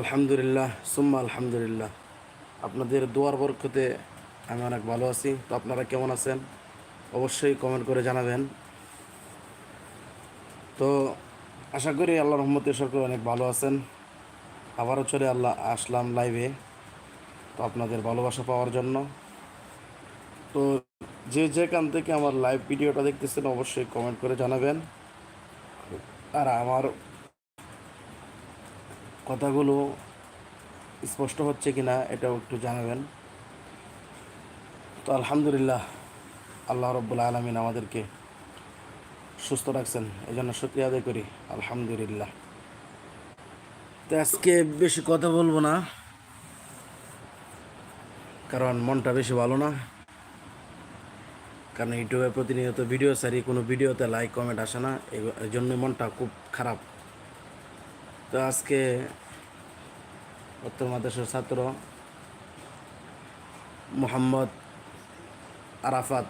আলহামদুলিল্লাহ, সুম্মা আলহামদুলিল্লাহ। আপনাদের দোয়ার বরকতে আমি অনেক ভালো আছি। তো আপনারা কেমন আছেন? অবশ্যই কমেন্ট করে জানাবেন। তো আশা করি আল্লাহ রহমতে সরকার অনেক ভালো আছেন। আবারও চলে আল্লাহ আসলাম লাইভে তো আপনাদের ভালোবাসা পাওয়ার জন্য। তো যে যেখান থেকে আমার লাইভ ভিডিওটা দেখতেছেন, অবশ্যই কমেন্ট করে জানাবেন। আর আমার কথাগুলো স্পষ্ট হচ্ছে কি না এটাও একটু জানাবেন। তো আলহামদুলিল্লাহ, আল্লাহ রব্বুল আলমিন আমাদেরকে সুস্থ রাখছেন এই জন্য শুক্রিয়া আদায় করি, আলহামদুলিল্লাহ। তো আজকে বেশি কথা বলব না, কারণ মনটা বেশি ভালো না। কারণ ইউটিউবে প্রতিনিয়ত ভিডিও সারি কোনো ভিডিওতে লাইক কমেন্ট আসে না এই জন্য মনটা খুব খারাপ। তো আজকে উত্তর মাদ্রাসার ছাত্র মোহাম্মদ আরাফাত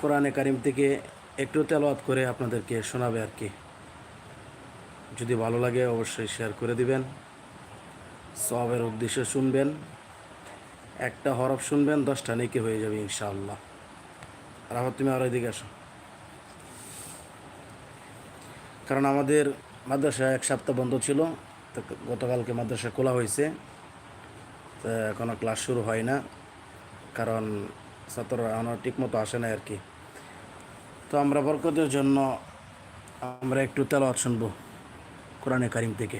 কোরআনে কারিম থেকে একটু তেলাওয়াত করে আপনাদেরকে শোনাবে আর কি। যদি ভালো লাগে অবশ্যই শেয়ার করে দিবেন সবের উদ্দেশ্যে শুনবেন, একটা হরফ শুনবেন, দশটা নেকি হয়ে যাবে ইনশাআল্লাহ। রাফাত তুমি আরও এদিকে আসো। কারণ আমাদের মাদ্রাসা এক সপ্তাহ বন্ধ ছিল তো গতকালকে মাদ্রাসা খোলা হয়েছে তো এখনও ক্লাস শুরু হয় না কারণ ছাত্ররা এখনও ঠিকমতো আসে না আর কি তো আমরা বরকতের জন্য আমরা একটু তেলাওয়াত শুনবো কোরআনে কারিম থেকে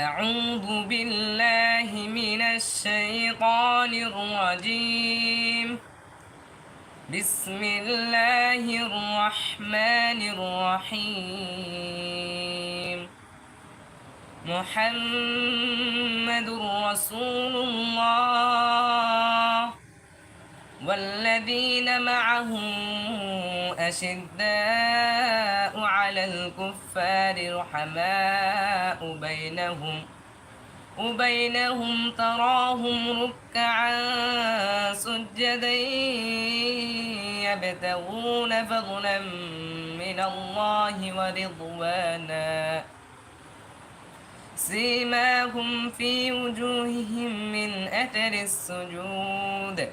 أعوذ بالله من الشيطان الرجيم بسم الله الرحمن الرحيم. محمد رسول الله. والذين معه أشداء على الكفار رحماء بينهم. وبينهم تراهم ركعا سجدا يبتغون فضلا من الله ورضوانا. سيماهم في وجوههم من أثر السجود.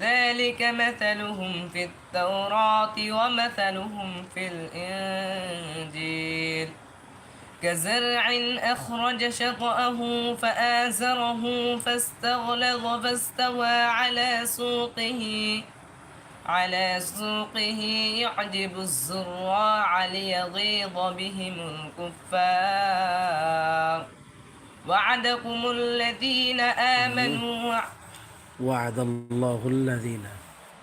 ذلك مثلهم في التوراة ومثلهم في الإنجيل. كزرع أخرج شطأه فآزره فاستغلظ فاستوى على سوقه على سوقه يعجب الزراع ليغيظ بهم الكفار. وعدكم الذين آمنوا. وعد الله الذين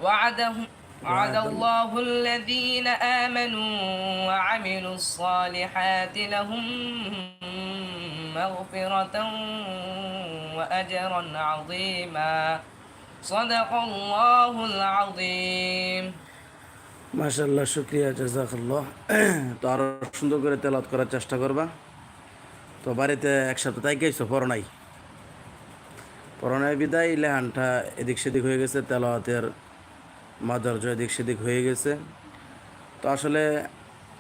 وعدهم وعد وعد الله الذين آمنوا وعملوا الصالحات لهم مغفرة وأجرا عظيما صدق الله العظيم মাশাল্লাহ শুক্রিয়া জাজাকাল্লাহ তো আরও সুন্দর করে তেলাত করার চেষ্টা করবা তো বাড়িতে এক সপ্তাহ তাই গেছো পড়ো নাই পড়ানোর বিদায় লেহানটা এদিক সেদিক হয়ে গেছে তেলাওয়াতের মাদার্য দিক সেদিক হয়ে গেছে। তো আসলে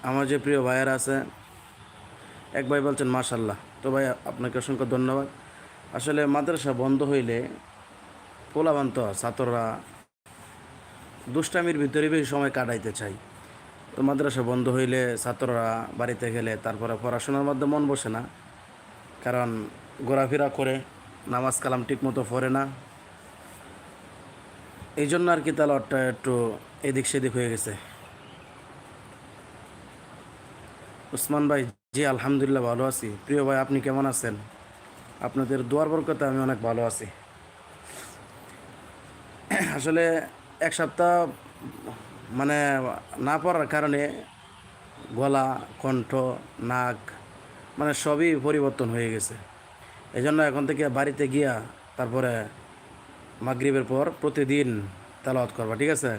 আমার যে প্রিয় ভাইয়ার আছে, এক ভাই বলছেন মাশাল্লাহ তো ভাই আপনাকে অসংখ্য ধন্যবাদ। আসলে মাদ্রাসা বন্ধ হইলে পোলাবান্ত ছাত্ররা দুষ্টামির ভিতরে বেশি সময় কাটাইতে চাই তো মাদ্রাসা বন্ধ হইলে ছাত্ররা বাড়িতে গেলে তারপরে পড়াশোনার মধ্যে মন বসে না। কারণ ঘোরাফেরা করে, নামাজ কালাম ঠিক মতো পড়ে না। এই জন্য আর কি তালাওয়াতটা একটু এদিক সেদিক হয়ে গেছে। উসমান ভাই, জি, আলহামদুলিল্লাহ ভালো আছি। প্রিয় ভাই, আপনি কেমন আছেন? আপনাদের দোয়ার বরকতে আমি অনেক ভালো আছি। আসলে এক সপ্তাহ মানে না পড়ার কারণে গলা, কণ্ঠ, নাক মানে সবই পরিবর্তন হয়ে গেছে। এই জন্য এখন থেকে বাড়িতে গিয়া তারপরে মাগরিবের পর প্রতিদিন তেলাওয়াত করবা ঠিক আছে?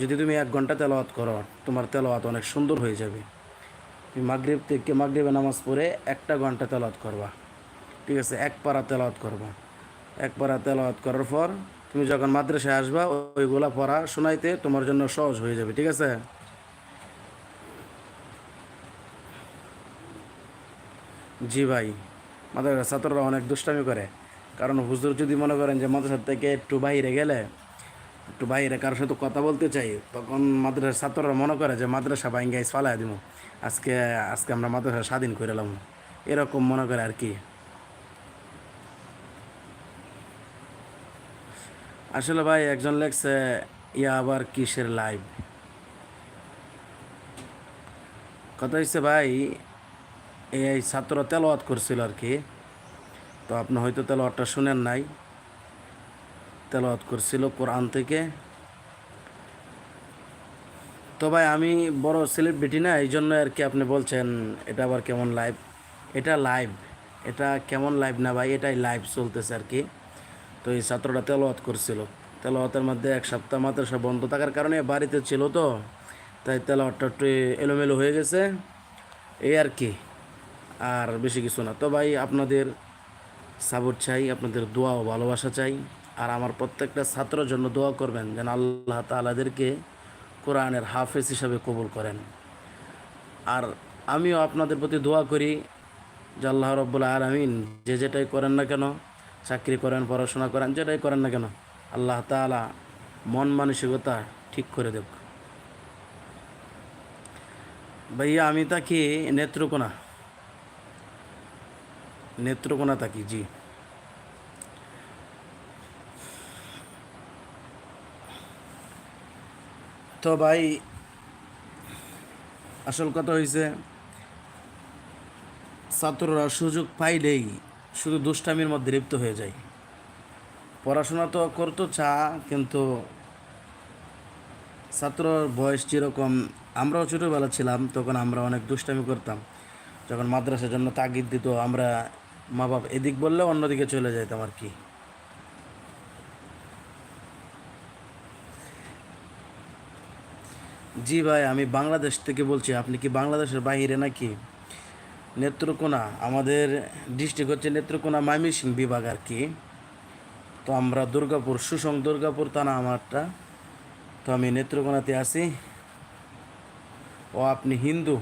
যদি তুমি এক ঘণ্টা তেলাওয়াত করো তোমার তেলাওয়াত অনেক সুন্দর হয়ে যাবে। তুমি মাগরিব থেকে মাগরিবে নামাজ পড়ে একটা ঘণ্টা তেলাওয়াত করবা ঠিক আছে? এক পারা তেলাওয়াত করবা। এক পারা তেলাওয়াত করার পর তুমি যখন মাদ্রাসায় আসবা ওইগুলা পড়া শোনাইতে তোমার জন্য সহজ হয়ে যাবে ঠিক আছে? জি ভাই মাদ্রাসার ছাত্ররা অনেক দুষ্টামি করে। কারণ হুজুর যদি মনে করেন যে মাদ্রাসা থেকে একটু বাইরে গেলে, একটু বাইরে কারোর সাথে কথা বলতে চাই, তখন মাদ্রাসার ছাত্ররা মনে করে যে মাদ্রাসা বাইঙ্গাই ফালাই দিব। আজকে আজকে আমরা মাদ্রাসা স্বাধীন করে এলাম। এরকম মনে করে আর কি। আসলে ভাই, একজন লেখছে, ইয়া আবার কিসের লাইভ? কথা হচ্ছে ভাই এই ছাত্র তেলাওয়াত করছিল আর কি। তো আপনি হয়তো তেলাওয়াতটা শুনেন নাই। তেলাওয়াত করছিল কোরআন থেকে। তো ভাই, আমি বড় সেলিব্রিটি না, এই জন্য আর কি আপনি বলছেন, এটা আবার কেমন লাইভ এটা লাইভ এটা কেমন লাইভ না ভাই? এটাই লাইভ চলতেছে আর কি। তো এই ছাত্রটা তেলাওয়াত করছিল। তেলাওয়াতের মধ্যে এক সপ্তাহ মাদ্রাসা বন্ধ থাকার কারণে বাড়িতে ছিল তো, তাই তেলাওয়াতটা একটু এলোমেলো হয়ে গেছে। এই আর কি, আর বেশি কিছু না। তো ভাই, আপনাদের সাপোর্ট চাই, আপনাদের দোয়া ও ভালোবাসা চাই। আর আমার প্রত্যেকটা ছাত্রের জন্য দোয়া করবেন যেন আল্লাহ তালাদেরকে কোরআনের হাফেজ হিসাবে কবুল করেন। আর আমিও আপনাদের প্রতি দোয়া করি যে আল্লাহ রব্বুল্লা আলমিন যে যেটাই করেন না কেন, চাকরি করেন, পড়াশোনা করেন, যেটাই করেন না কেন, আল্লাহ তালা মন মানসিকতা ঠিক করে দেব। ভাইয়া, আমি তাকি নেত্রকোনা নেত্রকোনা তাকি জি। তো ভাই, আসল কথা হয়েছে ছাত্ররা সুযোগ পাইলেই শুধু দুষ্টামির মধ্যে লিপ্ত হয়ে যায়। পড়াশোনা তো করতো চা, কিন্তু ছাত্রর বয়স যেরকম, আমরাও ছোটোবেলা ছিলাম, তখন আমরা অনেক দুষ্টামি করতাম। যখন মাদ্রাসার জন্য তাগিদ দিত, আমরা মা বাপ এদিক বললে অন্যদিকে চলে যাইতাম আর কি? জি ভাই, আমি বাংলাদেশ থেকে বলছি, আপনি কি বাংলাদেশের বাইরে নাকি? নেত্রকোনা, আমাদের ডিস্ট্রিক্ট হচ্ছে নেত্রকোনা ময়মনসিংহ বিভাগ আর কি। তো আমরা দুর্গাপুর, সুসং দুর্গাপুর থানা আমারটা। তো আমি নেত্রকোনাতে আছি। ও, আপনি হিন্দু?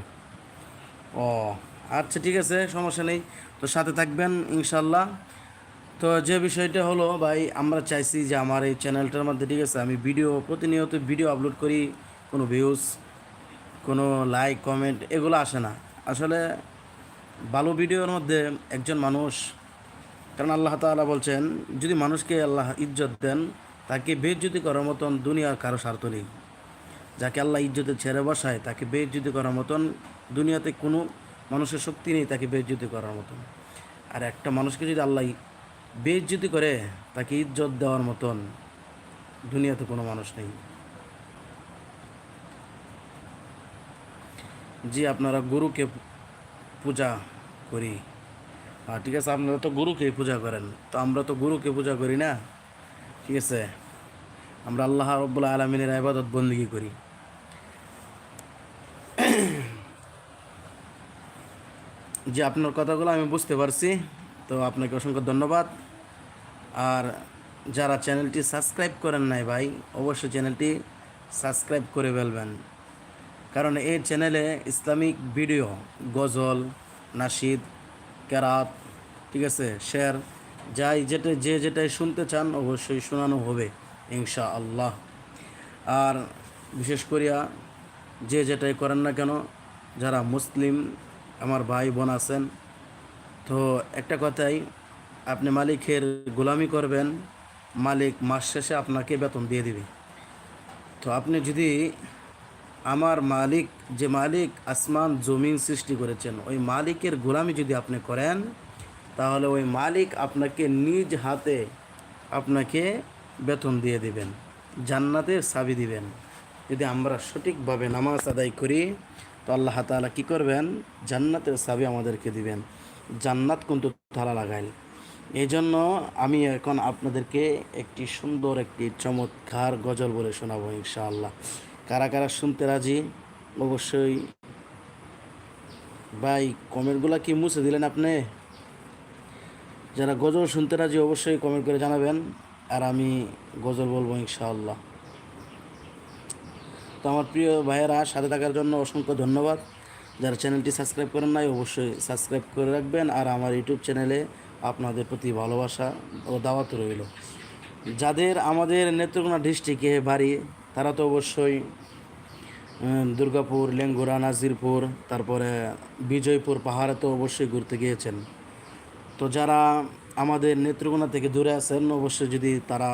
ও আচ্ছা ঠিক আছে, সমস্যা নেই। তো সাথে থাকবেন ইনশাল্লাহ তো যে বিষয়টা হলো, ভাই, আমরা চাইছি যে আমার এই চ্যানেলটার মধ্যে, ঠিক আছে, আমি ভিডিও, প্রতিনিয়ত ভিডিও আপলোড করি, কোনো ভিউজ কোনো লাইক কমেন্ট এগুলো আসে না। আসলে ভালো ভিডিওর মধ্যে একজন মানুষ, কারণ আল্লাহ তাআলা বলছেন, যদি মানুষকে আল্লাহ ইজ্জত দেন, তাকে বেজ্জতি করার মতন দুনিয়ার কারও স্বার্থ নেই। যাকে আল্লাহ ইজ্জতে ছেড়ে বসায়, তাকে বেজ্জতি করার মতন দুনিয়াতে কোনো মানুষের শক্তি নেই, তাকে বেজ্জতি করার মতন। আর একটা মানুষকে যদি আল্লাহ বেজ্জতি করে, তাকে ইজ্জত দেওয়ার মতন দুনিয়াতে কোনো মানুষ নেই। জি, আপনারা গুরুকে পূজা করি। আর ঠিক আছে, আপনারা তো গুরুকেই পূজা করেন। তো আমরা তো গুরুকে পূজা করি না। ঠিক আছে, আমরা আল্লাহ রব্বুল আলমিনের আবাদত বন্দিগি করি। যে আপনার কথাগুলো আমি বুঝতে পারছি, তো আপনাকে অসংখ্য ধন্যবাদ। আর যারা চ্যানেলটি সাবস্ক্রাইব করেন নাই ভাই, অবশ্যই চ্যানেলটি সাবস্ক্রাইব করে ফেলবেন। কারণ এই চ্যানেলে ইসলামিক ভিডিও, গজল নাশিদ কেরাত, ঠিক আছে, শের, যাই যেটা, যে যেটাই শুনতে চান অবশ্যই শোনানো হবে ইনশা আল্লাহ আর বিশেষ করিয়া যে যেটাই করেন না কেন, যারা মুসলিম আমার ভাই বোন আছেন। তো একটা কথাই, আপনি মালিকের গোলামি করবেন, মালিক মাস শেষে আপনাকে বেতন দিয়ে দিবে। তো আপনি যদি আমার মালিক, যে মালিক আসমান, জমিন সৃষ্টি করেছেন, ওই মালিকের গোলামি যদি আপনি করেন, তাহলে ওই মালিক আপনাকে নিজ হাতে আপনাকে বেতন দিয়ে দিবেন, জান্নাতের সাবি দিবেন। যদি আমরা সঠিকভাবে নামাজ আদায় করি তো আল্লাহ তাআলা কী করবেন? জান্নাতের সাবি আমাদেরকে দিবেন। জান্নাত কিন্তু তালা লাগাইল। এই জন্য আমি এখন আপনাদেরকে একটি সুন্দর একটি চমৎকার গজল বলে শোনাবো ইনশাআল্লাহ। কারা কারা শুনতে রাজি? অবশ্যই ভাই, কমেন্টগুলো কি মুছে দিলেন আপনি? যারা গজল শুনতে রাজি অবশ্যই কমেন্ট করে জানাবেন। আর আমি গজল বলব ইনশাআল্লাহ। তো আমার প্রিয় ভাইয়েরা, সাথে থাকার জন্য অসংখ্য ধন্যবাদ। যারা চ্যানেলটি সাবস্ক্রাইব করেন নাই, অবশ্যই সাবস্ক্রাইব করে রাখবেন। আর আমার ইউটিউব চ্যানেলে আপনাদের প্রতি ভালোবাসা ও দাওয়াত রইল। যাদের আমাদের নেত্রকোনা ডিস্ট্রিক্টে বাড়ি, তারা তো অবশ্যই দুর্গাপুর লেঙ্গুরা নাজিরপুর, তারপরে বিজয়পুর পাহাড়ে তো অবশ্যই ঘুরতে গিয়েছেন। তো যারা আমাদের নেত্রকোনা থেকে দূরে আছেন, অবশ্যই যদি তারা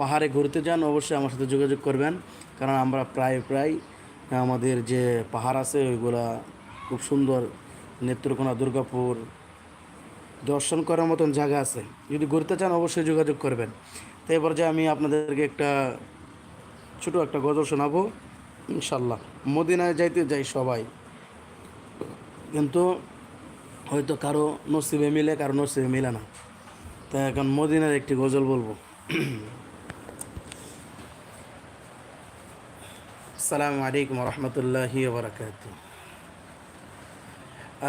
পাহাড়ে ঘুরতে যান, অবশ্যই আমার সাথে যোগাযোগ করবেন। কারণ আমরা প্রায় প্রায় আমাদের যে পাহাড় আছে, ওইগুলা খুব সুন্দর। নেত্রকোনা, দুর্গাপুর, দর্শন করার মতন জায়গা আছে। যদি ঘুরতে চান, অবশ্যই যোগাযোগ করবেন। তো এবার যে আমি আপনাদেরকে একটা ছোট একটা গজল শোনাবো। ইনশাল্লাহ মদিনায় যাইতে যাই সবাই। কিন্তু হয়তো কারও নসিবে মিলে, কারও নসিবে মিলে না। তা এখন মদিনার একটি গজল বলব। আসসালামু আলাইকুম রহমতুল্লাহি বারাকাতু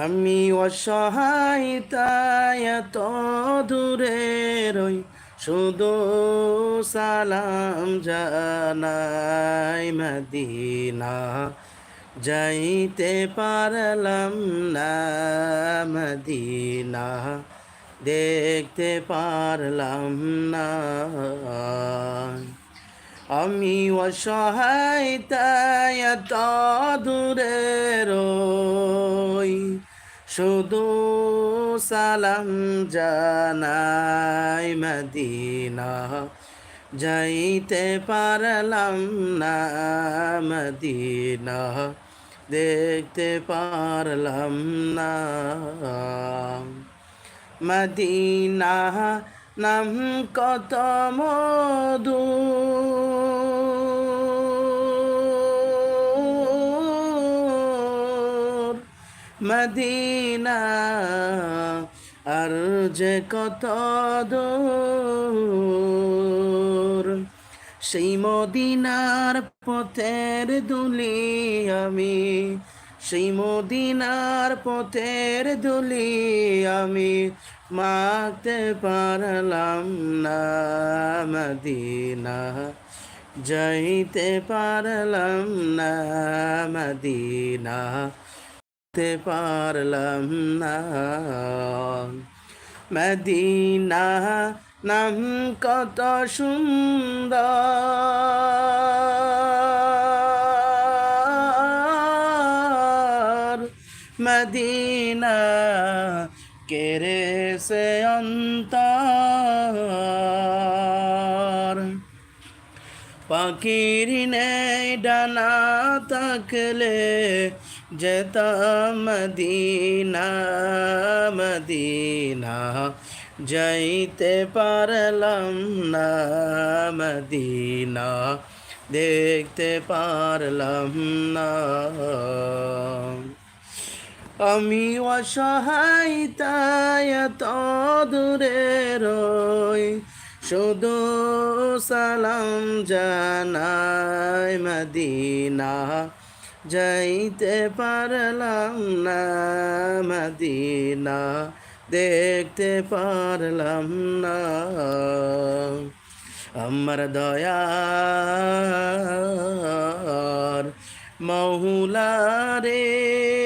আমি অসহায়তায় এত দূরে রই শুধু সালাম জানাই মদিনা। যাইতে পারলাম না মদিনা। দেখতে পারলাম না। আমি দূরে রই, শুধু সালাম জানাই মদিনা। যাইতে পারলাম না মদিনা, দেখতে পারলাম না। মদিনা নাম কত মধু। মদিনা, আর যে কত দূর। সেই মদিনার পথের দুলি আমি, সেই মদিনার পথের দুলি আমি মাখতে পারলাম না মদিনা। যাইতে পারলাম না মদিনা। তে পারলাম না মদিনা। নাম কত সুন্দর। মদিনা, কেরে সে অন্তর। পাখির নেই ডানা থাকলে যেতাম মদিনা মদিনা। যাইতে পারলাম না, মদিনা। দেখতে পারলাম না। আমি অসহায়তায় এত দূরে রই। শুধু সালাম জানাই মদিনা। যাইতে পারলাম না মদিনা, দেখতে পারলাম না। আমার দয়ার মহুলা রে।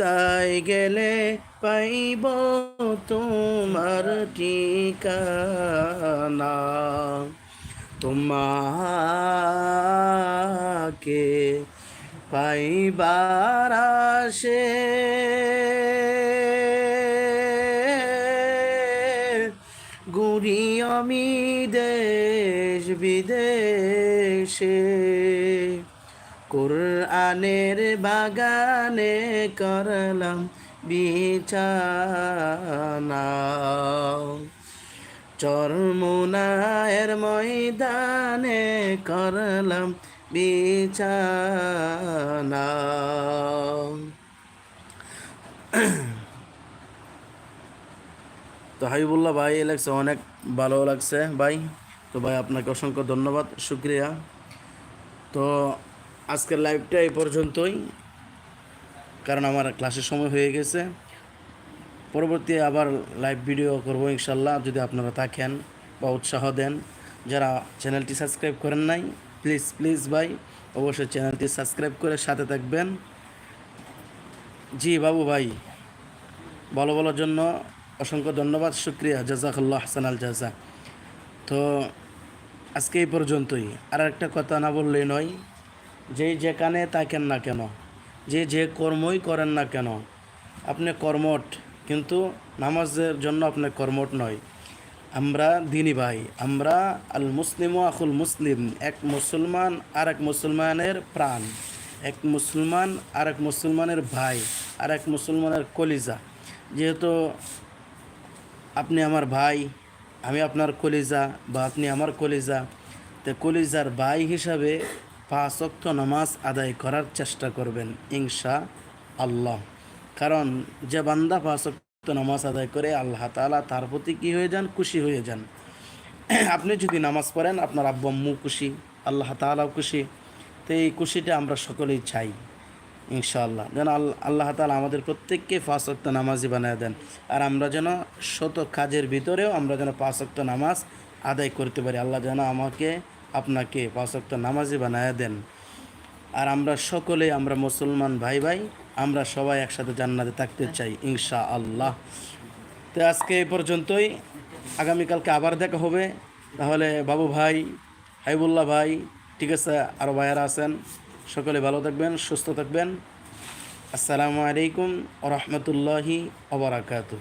কোথায় গেলে পাইব তোমার ঠিকানা? তোমাকে পাইবার আসে। গুড়ি আমি দেশ বিদেশে। কোরআনের বাগানে করলাম বিছানা। চরমুনায়ের ময়দানে করলাম বিছানা। তো হাবিবুল্লাহ ভাই লাগছে, অনেক ভালো লাগছে ভাই। তো ভাই, আপনাকে অসংখ্য ধন্যবাদ, শুক্রিয়া। তো আজকের লাইভটা এই পর্যন্তই। কারণ আমার ক্লাসের সময় হয়ে গেছে। পরবর্তী আবার লাইভ ভিডিও করব ইনশাল্লাহ যদি আপনারা থাকেন বা উৎসাহ দেন। যারা চ্যানেলটি সাবস্ক্রাইব করেন নাই প্লিজ প্লিজ ভাই, অবশ্যই চ্যানেলটি সাবস্ক্রাইব করে সাথে থাকবেন। জি বাবু ভাই, ভালো বলার জন্য অসংখ্য ধন্যবাদ, শুক্রিয়া, জাজাকাল্লাহ হাসান আল জাজা। তো আজকে এই পর্যন্তই। আর একটা কথা না বললেই নয় যে যেখানে থাকেন না কেন, যে যে কর্মই করেন না কেন, আপনি কর্মট কিন্তু নামাজের জন্য আপনি কর্মট নয়। আমরা দিনী ভাই, আমরা আল মুসলিম ও আকুল মুসলিম, এক মুসলমান আর এক মুসলমানের প্রাণ, এক মুসলমান আর এক মুসলমানের ভাই, আর এক মুসলমানের কলিজা। যেহেতু আপনি আমার ভাই, আমি আপনার কলিজা বা আপনি আমার কলিজা, তো কলিজার ভাই হিসাবে পাঁচ ওয়াক্ত নামাজ আদায় করার চেষ্টা করবেন, ইনশা আল্লাহ। কারণ যে বান্দা পাঁচ ওয়াক্ত নামাজ আদায় করে, আল্লাহ তাআলা তার প্রতি কী হয়ে যান? খুশি হয়ে যান। আপনি যদি নামাজ পড়েন, আপনার আব্বু, আম্মু খুশি, আল্লাহ তাআলাও খুশি। তো এই খুশিটা আমরা সকলেই চাই ইনশাআল্লাহ যেন আল- আল্লাহ তালা আমাদের প্রত্যেককে পাঁচ ওয়াক্ত নামাজি বানিয়ে দেন। আর আমরা যেন শত কাজের ভিতরেও আমরা যেন পাঁচ ওয়াক্ত নামাজ আদায় করতে পারি। আল্লাহ যেন আমাকে আপনাকে পাঁচ ওয়াক্ত নামাজি বানিয়ে দেন। আর আমরা সকলে, আমরা মুসলমান ভাই ভাই, আমরা সবাই একসাথে জান্নাতে থাকতে চাই ইনশা আল্লাহ তো আজকে এই পর্যন্তই। আগামীকালকে আবার দেখা হবে। তাহলে বাবু ভাই হাইবুল্লাহ ভাই, ঠিক আছে আরও ভাইয়ারা আছেন, সকলে ভালো থাকবেন, সুস্থ থাকবেন। আসসালামু আলাইকুম রহমতুল্লাহি ওবরাকাতু